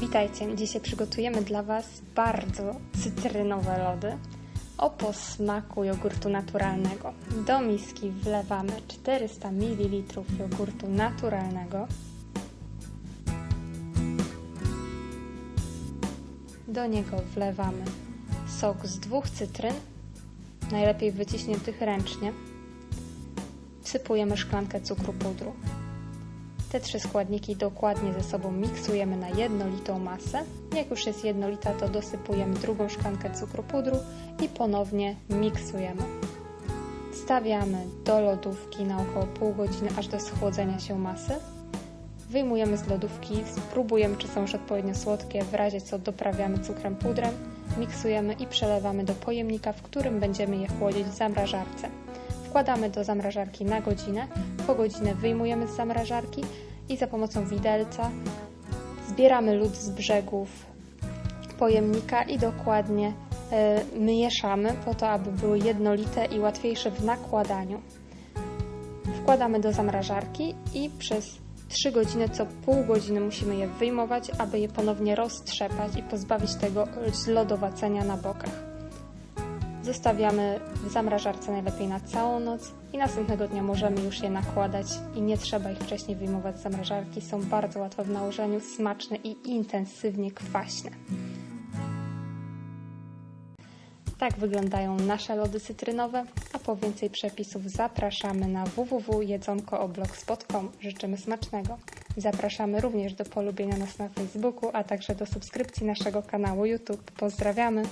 Witajcie, dzisiaj przygotujemy dla Was bardzo cytrynowe lody o posmaku jogurtu naturalnego. Do miski wlewamy 400 ml jogurtu naturalnego. Do niego wlewamy sok z dwóch cytryn, najlepiej wyciśniętych ręcznie. Wsypujemy szklankę cukru pudru. Te trzy składniki dokładnie ze sobą miksujemy na jednolitą masę. Jak już jest jednolita, to dosypujemy drugą szklankę cukru pudru i ponownie miksujemy. Stawiamy do lodówki na około pół godziny, aż do schłodzenia się masy. Wyjmujemy z lodówki, spróbujemy, czy są już odpowiednio słodkie, w razie co doprawiamy cukrem pudrem, miksujemy i przelewamy do pojemnika, w którym będziemy je chłodzić w zamrażarce. Wkładamy do zamrażarki na godzinę, po godzinę wyjmujemy z zamrażarki i za pomocą widelca zbieramy lód z brzegów pojemnika i dokładnie y, mieszamy po to, aby były jednolite i łatwiejsze w nakładaniu. Wkładamy do zamrażarki i przez 3 godziny co pół godziny musimy je wyjmować, aby je ponownie roztrzepać i pozbawić tego zlodowacenia na bokach. Zostawiamy w zamrażarce najlepiej na całą noc i następnego dnia możemy już je nakładać i nie trzeba ich wcześniej wyjmować z zamrażarki. Są bardzo łatwe w nałożeniu, smaczne i intensywnie kwaśne. Tak wyglądają nasze lody cytrynowe, a po więcej przepisów zapraszamy na www.jedzonko.blogspot.com. Życzymy smacznego. Zapraszamy również do polubienia nas na Facebooku, a także do subskrypcji naszego kanału YouTube. Pozdrawiamy!